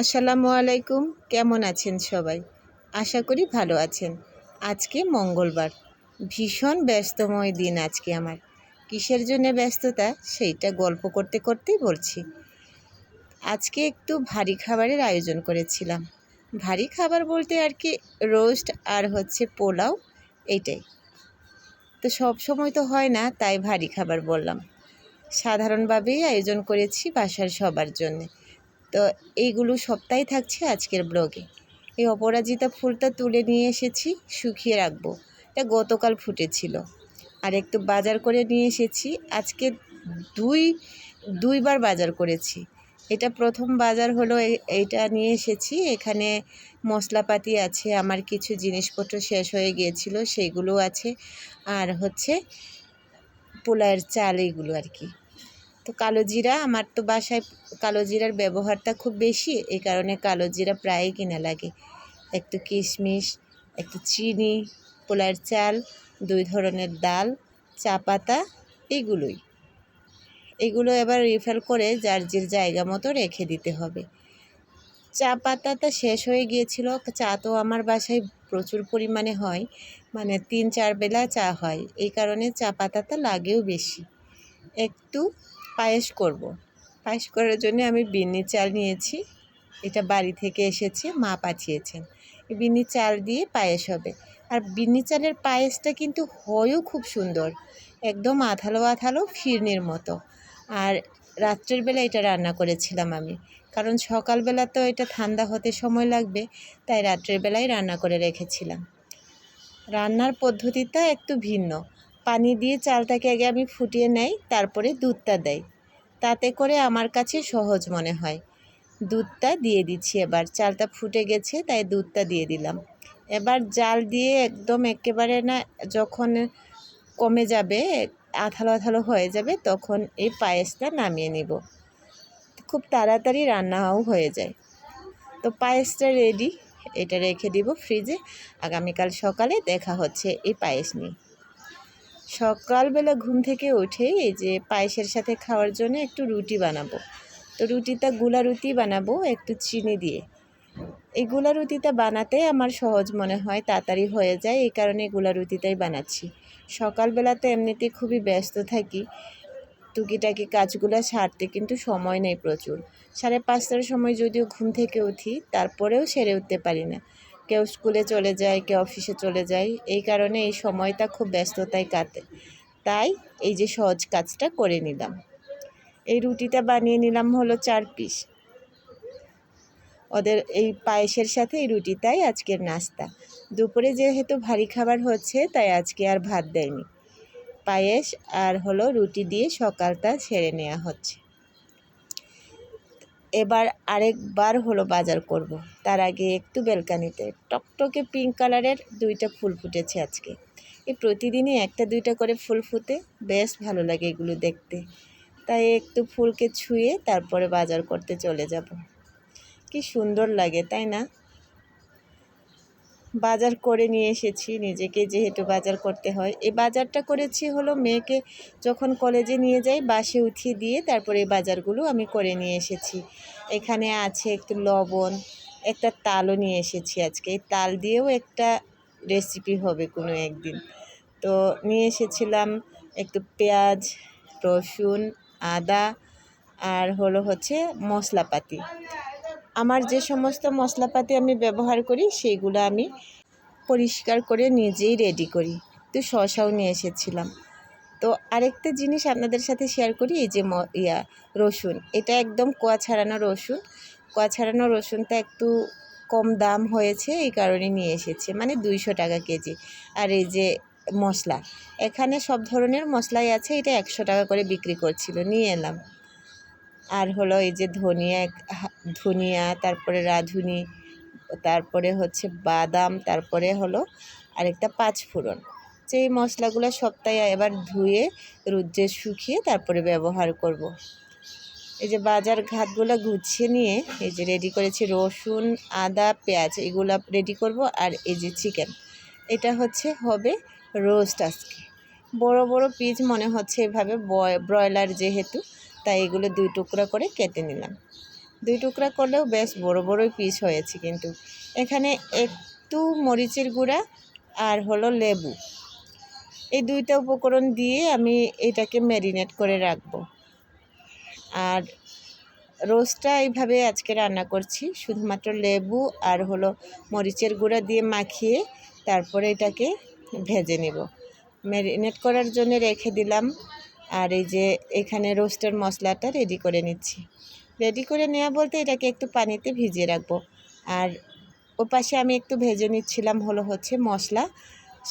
আসসালামু আলাইকুম। কেমন আছেন সবাই? আশা করি ভালো আছেন। আজকে মঙ্গলবার। ভীষণ ব্যস্তময় দিন আজকে আমার। কিসের জন্য ব্যস্ততা? সেইটা গল্প করতে করতেই বলছি। আজকে একটু ভারী খাবারের আয়োজন করেছিলাম। ভারী খাবার বলতে আর কি রোস্ট আর হচ্ছে পোলাও, এইটাই। তো সব সময় তো হয় না, তাই ভারী খাবার বললাম। সাধারণভাবেই আয়োজন করেছি বাসার সবার জন্যে। তো এইগুলো সবটাই থাকছে আজকের ব্লগে। এই অপরাজিতা ফুলটা তুলে নিয়ে এসেছি, শুকিয়ে রাখব। এটা গতকাল ফুটেছিল। আর একটু বাজার করে নিয়ে এসেছি। আজকে দুই, দুইবার বাজার করেছি। এটা প্রথম বাজার হলো এইটা নিয়ে এসেছি। এখানে মশলাপাতি আছে, আমার কিছু জিনিসপত্র শেষ হয়ে গিয়েছিল সেইগুলো আছে। আর হচ্ছে পোলায়ের চাল এইগুলো আর কি। তো কালো জিরা, আমার তো বাসায় কালো জিরার ব্যবহারটা খুব বেশি এই কারণে কালো জিরা প্রায়ই কিনা লাগে। একটু কিশমিশ, একটু চিনি পোলার চাল, দুই ধরনের ডাল, চা পাতা, এগুলোই। এগুলো এবার রিফিল করে যার যে জায়গা মতো রেখে দিতে হবে। চা পাতাটা শেষ হয়ে গিয়েছিল, চা তো আমার বাসায় প্রচুর পরিমাণে হয় মানে তিন চার বেলা চা হয় এই কারণে চা পাতাটা লাগেও বেশি। একটু পায়েস করব। পায়েস করার জন্য আমি বিন্নি চাল নিয়েছি। এটা বাড়ি থেকে এসেছে, মা পাঠিয়েছেন। বিন্নি চাল দিয়ে পায়েস হবে। আর বিন্নি চালের পায়েসটা কিন্তু হয়ও খুব সুন্দর। একদম আঠালো আঠালো ফিরনির মতো। আর রাত্রের বেলা এটা রান্না করেছিলাম আমি। কারণ সকালবেলা তো এটা ঠান্ডা হতে সময় লাগবে, তাই রাত্রের বেলায় রান্না করে রেখেছিলাম। রান্নার পদ্ধতিটা একটু ভিন্ন। পানি দিয়ে চালটাকে আগে আমি ফুটিয়ে নেই, তারপরে দুধটা দেই। তাতে করে আমার কাছে সহজ মনে হয়। দুধটা দিয়ে দিচ্ছি এবার। চালটা ফুটে গেছে, তাই দুধটা দিয়ে দিলাম। এবার জাল দিয়ে একদম একেবারে না, যখন কমে যাবে আঠালো আঠালো হয়ে যাবে, তখন এই পায়েসটা নামিয়ে নিব। খুব তাড়াতাড়ি রান্নাও হয়ে যায়। তো পায়েসটা রেডি এটা রেখে দিব ফ্রিজে আগামীকাল সকালে দেখা হচ্ছে এই পায়েস নিয়ে। সকালবেলা ঘুম থেকে উঠে এই যে পায়েসের সাথে খাওয়ার জন্য একটু রুটি বানাবো। তো রুটিটা গুলা রুটি বানাবো একটু চিনি দিয়ে। এই গুলা রুটিটা বানাতে আমার সহজ মনে হয়, তাড়াতাড়ি হয়ে যায়, এই কারণে গুলা রুটিটাই বানাচ্ছি। সকালবেলাতে এমনিতে খুবই ব্যস্ত থাকি, টুকিটাকি কাজগুলো সারতে কিন্তু সময় নেই প্রচুর। সাড়ে পাঁচটার সময় যদিও ঘুম থেকে উঠি, তারপরেও সেরে উঠতে পারি না। কেউ স্কুলে চলে যায়, কেউ অফিসে চলে যায়। এই কারণে এই সময়টা খুব ব্যস্ততায় কাটে। তাই এই যে সহজ কাজটা করে নিলাম। এই রুটিটা বানিয়ে নিলাম হলো চার পিস। ওদের এই পায়েসের সাথে এই রুটিটাই আজকের নাস্তা। দুপুরে যেহেতু ভারী খাবার হচ্ছে, তাই আজকে আর ভাত দেয়নি। পায়েস আর হলো রুটি দিয়ে সকালটা ছেড়ে নেওয়া হচ্ছে। এবার আরেকবার হলো বাজার করব। তার আগে একটু বেলকানিতে। টকটকে পিঙ্ক কালারের দুইটা ফুল ফুটেছে আজকে। এই প্রতিদিনই একটা দুইটা করে ফুল ফুটে। বেশ ভালো লাগে এগুলো দেখতে। তাই একটু ফুলকে ছুঁয়ে তারপরে বাজার করতে চলে যাব। কি সুন্দর লাগে, তাই না? বাজার করে নিয়ে এসেছি, নিজেকে যেহেতু বাজার করতে হয়। এই বাজারটা করেছি হলো মেয়েকে যখন কলেজে নিয়ে যাই, বাসে উঠিয়ে দিয়ে তারপরে এই বাজারগুলো আমি করে নিয়ে এসেছি। এখানে আছে একটু লবণ, একটা তালও নিয়ে এসেছি আজকে। এই তাল দিয়েও একটা রেসিপি হবে কোনো একদিন। তো নিয়ে এসেছিলাম একটু পেঁয়াজ, রসুন, আদা আর হলো হচ্ছে মশলাপাতি। আমার যে সমস্ত মশলাপাতি আমি ব্যবহার করি সেইগুলো আমি পরিষ্কার করে নিজেই রেডি করি। তো শসাও নিয়ে এসেছিলাম। তো আরেকটা জিনিস আপনাদের সাথে শেয়ার করি, এই যে ইয়া, রসুন। এটা একদম কোয়া ছাড়ানো রসুন। কোয়া ছাড়ানো রসুনটা একটু কম দাম হয়েছে, এই কারণে নিয়ে এসেছে। মানে দুইশো টাকা কেজি। আর এই যে মশলা, এখানে সব ধরনের মশলাই আছে, এটা একশো টাকা করে বিক্রি করছিল। নিয়ে এলাম। আর হলো এই যে ধনিয়া ধনিয়া, তারপরে রাঁধুনি, তারপরে হচ্ছে বাদাম, তারপরে হলো আরেকটা পাঁচ ফোড়ন যে এই মশলাগুলো সপ্তাহে এবার ধুয়ে, রুদ্রে শুকিয়ে তারপরে ব্যবহার করব। এই যে বাজার ঘাটগুলো গুছিয়ে নিয়ে, এই যে রেডি করেছি রসুন, আদা, পেঁয়াজ, এগুলো রেডি করব আর এই যে চিকেন এটা হচ্ছে হবে রোস্ট আজকে। বড় বড় পিস মনে হচ্ছে এভাবে ব্রয়লার যেহেতু তাই এগুলো দুই টুকরা করে কেটে নিলাম। দুই টুকরা করলেও বেশ বড় বড়ই পিস হয়েছে কিন্তু। এখানে একটু মরিচের গুঁড়া আর হলো লেবু। এই দুইটা উপকরণ দিয়ে আমি এটাকে ম্যারিনেট করে রাখব। আর রোস্টটা এইভাবে আজকে রান্না করছি। শুধুমাত্র লেবু আর হলো মরিচের গুঁড়া দিয়ে মাখিয়ে তারপরে এটাকে ভেজে নেব। ম্যারিনেট করার জন্য রেখে দিলাম আর এই যে এখানে রোস্টের মশলাটা রেডি করে নিচ্ছি। রেডি করে নেওয়া বলতে এটাকে একটু পানিতে ভিজিয়ে রাখব। আর ও পাশে আমি একটু ভেজে নিচ্ছিলাম হলো হচ্ছে মশলা,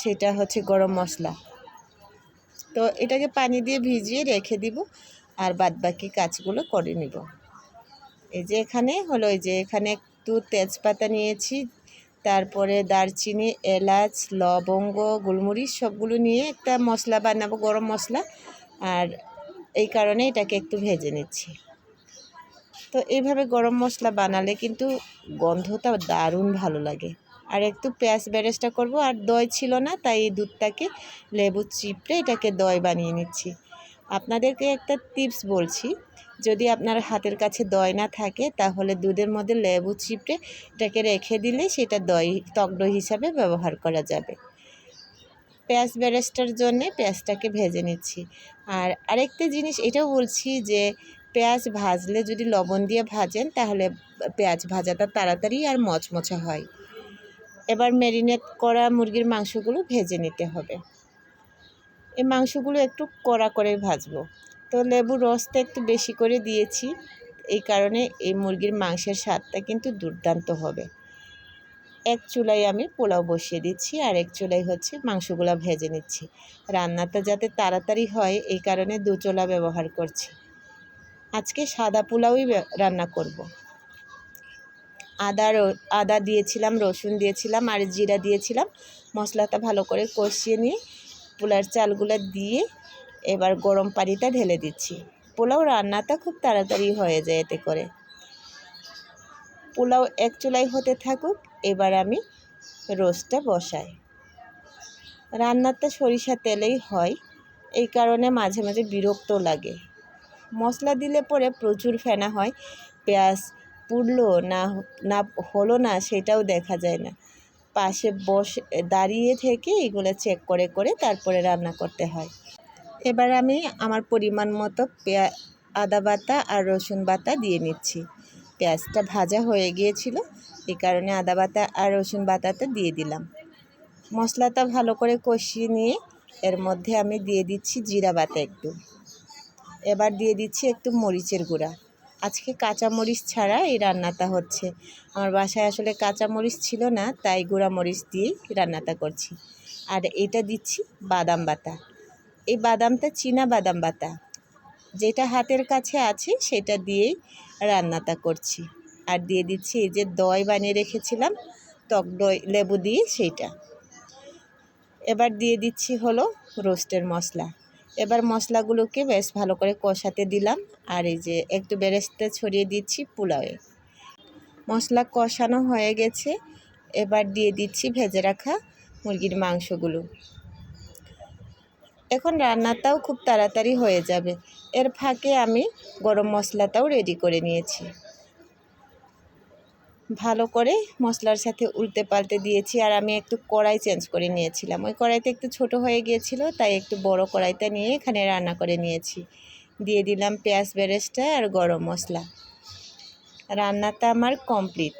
সেটা হচ্ছে গরম মশলা। তো এটাকে পানি দিয়ে ভিজিয়ে রেখে দিব আর বাদ বাকি কাজগুলো করে নিব। এই যে এখানে হলো, এই যে এখানে একটু তেজপাতা নিয়েছি, তারপরে দারচিনি, এলাচ, লবঙ্গ, গোলমরিচ সবগুলো নিয়ে একটা মশলা বানাবো, গরম মশলা। আর এই কারণে এটাকে একটু ভেজে নিচ্ছি। তো এইভাবে গরম মশলা বানালে কিন্তু গন্ধটা দারুণ ভালো লাগে। আর একটু পেঁয়াজ বেরেস্তা করব, আর দই ছিল না, তাই এই দুধটাকে লেবু চিপড়ে এটাকে দই বানিয়ে নিচ্ছি। আপনাদেরকে একটা টিপস বলছি, যদি আপনার হাতের কাছে দই না থাকে, তাহলে দুধের মধ্যে লেবু চিপড়ে এটাকে রেখে দিলে সেটা দই টক দই হিসাবে ব্যবহার করা যাবে। পেঁয়াজ বেরেস্টার জন্যে পেঁয়াজটাকে ভেজে নিচ্ছি। আর আরেকটা জিনিস এটাও বলছি যে, পেঁয়াজ ভাজলে যদি লবণ দিয়ে ভাজেন, তাহলে পেঁয়াজ ভাজাটা তাড়াতাড়ি আর মচমচা হয়। এবার ম্যারিনেট করা মুরগির মাংসগুলো ভেজে নিতে হবে। এই মাংসগুলো একটু কড়া করে ভাজবো। তো লেবুর রসটা একটু বেশি করে দিয়েছি, এই কারণে এই মুরগির মাংসের স্বাদটা কিন্তু দুর্দান্ত হবে। এক চুলায় আমি পোলাও বসিয়ে দিচ্ছি আর এক চুলাই হচ্ছে মাংসগুলো ভেজে নিচ্ছি। রান্নাটা যাতে তাড়াতাড়ি হয়, এই কারণে দু চুলা ব্যবহার করছি। আজকে সাদা পোলাওই রান্না করব। আদা আদা দিয়েছিলাম, রসুন দিয়েছিলাম আর জিরা দিয়েছিলাম। মশলাটা ভালো করে কষিয়ে নিয়ে পোলার চালগুলো দিয়ে এবার গরম পানিটা ঢেলে দিচ্ছি। পোলাও রান্নাটা খুব তাড়াতাড়ি হয়ে যায় এতে করে। পোলাও এক চুলাই হতে থাকুক এবার আমি রোস্টটা বসাই। রান্নাটা সরিষা তেলেই হয়, এই কারণে মাঝে মাঝে বিরক্ত লাগে। মশলা দিলে পরে প্রচুর ফেনা হয়, পেঁয়াজ পুড়লো না না হলো না সেটাও দেখা যায় না। পাশে বসে, দাঁড়িয়ে থেকে এগুলো চেক করে করে তারপরে রান্না করতে হয়। এবার আমি আমার পরিমাণ মতো পেঁয়া, আদা বাটা আর রসুন বাটা দিয়ে নিচ্ছি। পেঁয়াজটা ভাজা হয়ে গিয়েছিল এই কারণে আদা বাটা আর রসুন বাটাটা দিয়ে দিলাম। মশলাটা ভালো করে কষিয়ে নিয়ে এর মধ্যে আমি দিয়ে দিচ্ছি জিরা বাটা একটু। এবার দিয়ে দিচ্ছি একটু মরিচের গুঁড়া। আজকে কাঁচা মরিচ ছাড়া এই রান্নাটা হচ্ছে। আমার বাসায় আসলে কাঁচা মরিচ ছিল না, তাই গুঁড়া মরিচ দিয়েই রান্নাটা করছি। আর এটা দিচ্ছি বাদাম বাটা। এই বাদামটা চীনা বাদাম বাটা। যেটা হাতের কাছে আছে, সেটা দিয়েই রান্নাটা করছি। আর দিয়ে দিচ্ছি এই যে দই বানিয়ে রেখেছিলাম, টক দই, লেবু দিয়ে সেইটা। এবার দিয়ে দিচ্ছি হলো রোস্টের মশলা। এবার মশলাগুলোকে বেশ ভালো করে কষাতে দিলাম, আর এই যে একটু বেরেস্তে ছড়িয়ে দিচ্ছি পোলাওয়ে। মশলা কষানো হয়ে গেছে, এবার দিয়ে দিচ্ছি ভেজে রাখা মুরগির মাংসগুলো। এখন রান্নাটাও খুব তাড়াতাড়ি হয়ে যাবে। এর ফাঁকে আমি গরম মশলাটাও রেডি করে নিয়েছি। ভালো করে মশলার সাথে উল্টে পাল্টে দিয়েছি আর আমি একটু কড়াই চেঞ্জ করে নিয়েছিলাম। ওই কড়াইতে একটু ছোট হয়ে গিয়েছিল, তাই একটু বড় কড়াইটা নিয়ে এখানে রান্না করে নিয়েছি। দিয়ে দিলাম পেঁয়াজ বেরেস্তা আর গরম মশলা। রান্নাটা আমার কমপ্লিট।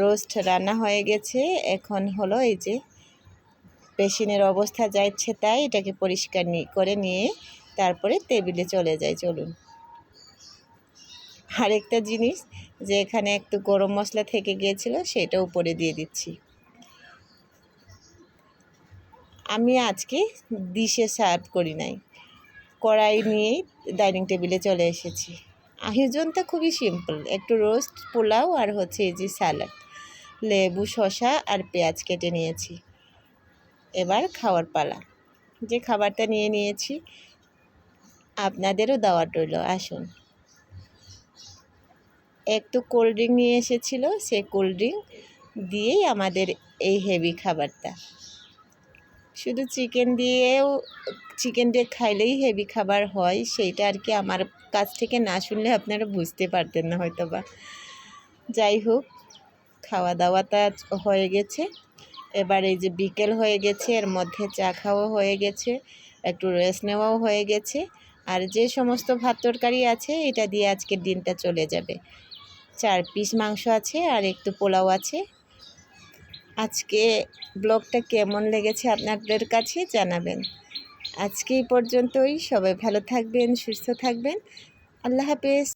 রোস্ট রান্না হয়ে গেছে। এখন হলো এই যে পেশিনের অবস্থা যাচ্ছে তাই এটাকে পরিষ্কার করে নিয়ে তারপরে টেবিলে চলে যায় চলুন। আরেকটা জিনিস যে এখানে একটু গরম মশলা থেকে গিয়েছিল, সেটা উপরে দিয়ে দিচ্ছি। আমি আজকে ডিশে সার্ভ করি নাই। কড়াই নিয়েই ডাইনিং টেবিলে চলে এসেছি। আয়োজনটা খুবই সিম্পল, একটু রোস্ট, পোলাও আর হচ্ছে এই যে স্যালাড। লেবু শশা আর পেঁয়াজ কেটে নিয়েছি। এবার খাওয়ার পালা। যে খাবারটা নিয়ে নিয়েছি, আপনাদেরও দাওয়াত রইল, আসুন। একটু কোল্ড ড্রিঙ্ক নিয়ে এসেছিল সে কোল্ড ড্রিঙ্ক দিয়েই আমাদের এই হেভি খাবারটা। শুধু চিকেন দিয়েও চিকেন দিয়ে খাইলেই হেভি খাবার হয়, সেইটা আর কি আমার কাছ থেকে না শুনলে আপনারা বুঝতে পারতেন না হয়তো বা যাই হোক খাওয়া দাওয়াটা হয়ে গেছে। এবার এই যে বিকেল হয়ে গেছে, এর মধ্যে চা খাওয়া হয়ে গেছে, একটু রেস্ট নেওয়াও হয়ে গেছে। আর যে সমস্ত ভাত তরকারি আছে, এটা দিয়ে আজকের দিনটা চলে যাবে। চার পিস মাংস আছে আর একটু পোলাও আছে। আজকে ব্লগটা কেমন লেগেছে আপনাদের কাছে জানাবেন। আজকে এই পর্যন্তই। সবাই ভালো থাকবেন, সুস্থ থাকবেন। আল্লাহ হাফেজ।